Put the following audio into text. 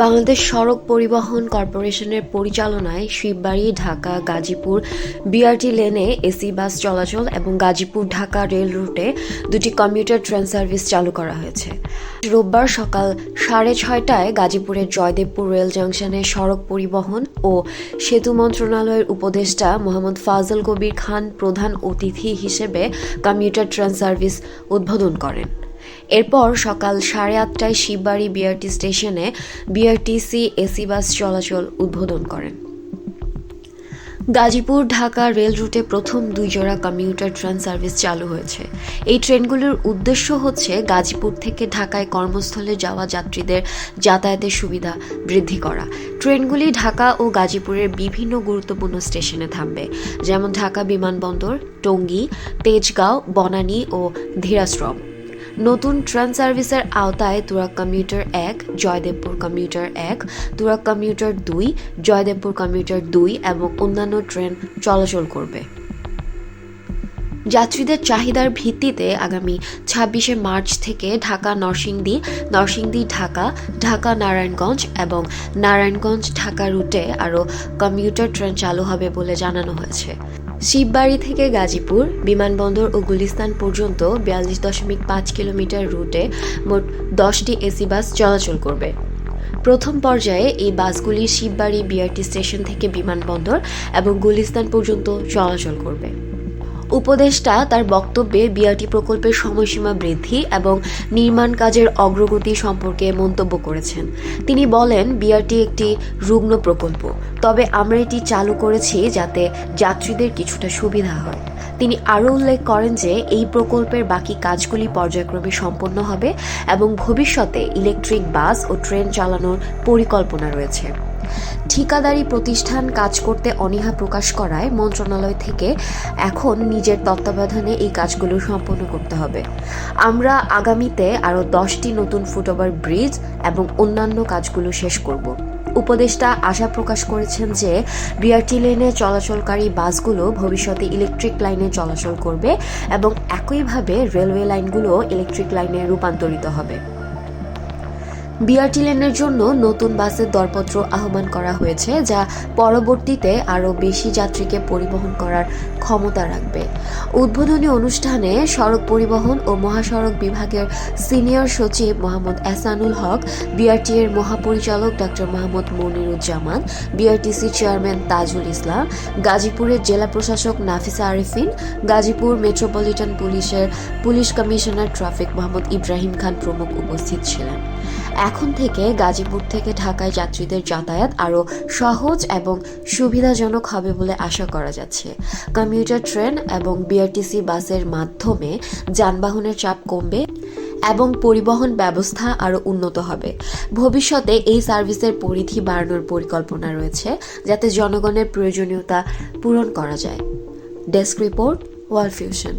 বাংলাদেশ সড়ক পরিবহন কর্পোরেশনের পরিচালনায় শিববাড়ি, ঢাকা, গাজীপুর, বিআরটি লেনে এসি, বাস চলাচল এবং গাজীপুর, ঢাকা রেল রুটে দুটি কমিউটার ট্রেন সার্ভিস চালু করা হয়েছে। রোববার সকাল সাড়ে ছয়টায় গাজীপুরের জয়দেবপুর রেল জাংশনে সড়ক পরিবহন ও সেতু মন্ত্রণালয়ের উপদেষ্টা মোহাম্মদ ফাজল কবির খান প্রধান অতিথি হিসেবে কমিউটার ট্রেন সার্ভিস উদ্বোধন করেন। এরপর সকাল সাড়ে আটটায় শিববাড়ি বিআরটি স্টেশনে বিআরটিসি এসি বাস চলাচল উদ্বোধন করেন। গাজীপুর ঢাকা রেল রুটে প্রথম দুই জোড়া কমিউটার ট্রেন সার্ভিস চালু হয়েছে। এই ট্রেনগুলোর উদ্দেশ্য হচ্ছে গাজীপুর থেকে ঢাকায় কর্মস্থলে যাওয়া যাত্রীদের যাতায়াতের সুবিধা বৃদ্ধি করা। ট্রেনগুলি ঢাকা ও গাজীপুরের বিভিন্ন গুরুত্বপূর্ণ স্টেশনে থামবে, যেমন ঢাকা বিমানবন্দর, টঙ্গী, তেজগাঁও, বনানী ও ধীরাশ্রম। নতুন ট্রেন সার্ভিসের আওতায় তুরাক কমিউটার এক, জয়দেবপুর কমিউটার এক তুরাক কমিউটার দুই, জয়দেবপুর কমিউটার দুই এবং অন্যান্য ট্রেন চলাচল করবে। যাত্রীদের চাহিদার ভিত্তিতে আগামী ছাব্বিশে মার্চ থেকে ঢাকা, নরসিংদী নরসিংদী, ঢাকা ঢাকা, নারায়ণগঞ্জ এবং নারায়ণগঞ্জ, ঢাকা রুটে আরও কমিউটার ট্রেন চালু হবে বলে জানানো হয়েছে। শিববাড়ি থেকে গাজীপুর বিমানবন্দর ও গুলিস্তান পর্যন্ত বিয়াল্লিশ দশমিক পাঁচ কিলোমিটার রুটে মোট দশটি এসি বাস চলাচল করবে। প্রথম পর্যায়ে এই বাসগুলি শিববাড়ি বিআরটি স্টেশন থেকে বিমানবন্দর এবং গুলিস্তান পর্যন্ত চলাচল করবে। উপদেষ্টা তার বক্তব্যে বিআরটি প্রকল্পের সময়সীমা বৃদ্ধি এবং নির্মাণ কাজের অগ্রগতি সম্পর্কে মন্তব্য করেছেন। তিনি বলেন, বিআরটি একটি রুগ্ন প্রকল্প, তবে আমরা এটি চালু করেছি যাতে যাত্রীদের কিছুটা সুবিধা হয়। তিনি আরও উল্লেখ করেন যে এই প্রকল্পের বাকি কাজগুলি পর্যায়ক্রমে সম্পন্ন হবে এবং ভবিষ্যতে ইলেকট্রিক বাস ও ট্রেন চালানোর পরিকল্পনা রয়েছে। ঠিকাদারি প্রতিষ্ঠান কাজ করতে অনীহা প্রকাশ করায় মন্ত্রণালয় থেকে এখন নিজের তত্ত্বাবধানে এই কাজগুলো সম্পন্ন করতে হবে। আমরা আগামীতে আরও দশটি নতুন ফুটওভার ব্রিজ এবং অন্যান্য কাজগুলো শেষ করব। উপদেষ্টা আশা প্রকাশ করেছেন যে বিআরটি লেনে চলাচলকারী বাসগুলো ভবিষ্যতে ইলেকট্রিক লাইনে চলাচল করবে এবং একইভাবে রেলওয়ে লাইনগুলো ইলেকট্রিক লাইনে রূপান্তরিত হবে। বিআরটি লেনের জন্য নতুন বাসের দরপত্র আহ্বান করা হয়েছে, যা পরবর্তীতে আরও বেশি যাত্রীকে পরিবহন করার ক্ষমতা রাখবে। উদ্বোধনী অনুষ্ঠানে সড়ক পরিবহন ও মহাসড়ক বিভাগের সিনিয়র সচিব মোহাম্মদ এসানুল হক, বিআরটি এর মহাপরিচালক doctor Mohammad Moniruzzaman, BRTC chairman Tajul Islam, গাজীপুরের জেলা প্রশাসক নাফিসা আরিফিন, গাজীপুর মেট্রোপলিটন পুলিশের police commissioner traffic Mohammad Ibrahim Khan প্রমুখ উপস্থিত ছিলেন। এখন থেকে গাজীপুর থেকে ঢাকায় যাত্রীদের যাতায়াত আরও সহজ এবং সুবিধাজনক হবে বলে আশা করা যাচ্ছে। কমিউটার ট্রেন এবং বিআরটিসি বাসের মাধ্যমে যানবাহনের চাপ কমবে এবং পরিবহন ব্যবস্থা আরও উন্নত হবে। ভবিষ্যতে এই সার্ভিসের পরিধি বাড়ানোর পরিকল্পনা রয়েছে যাতে জনগণের প্রয়োজনীয়তা পূরণ করা যায়। Desk report, world fusion.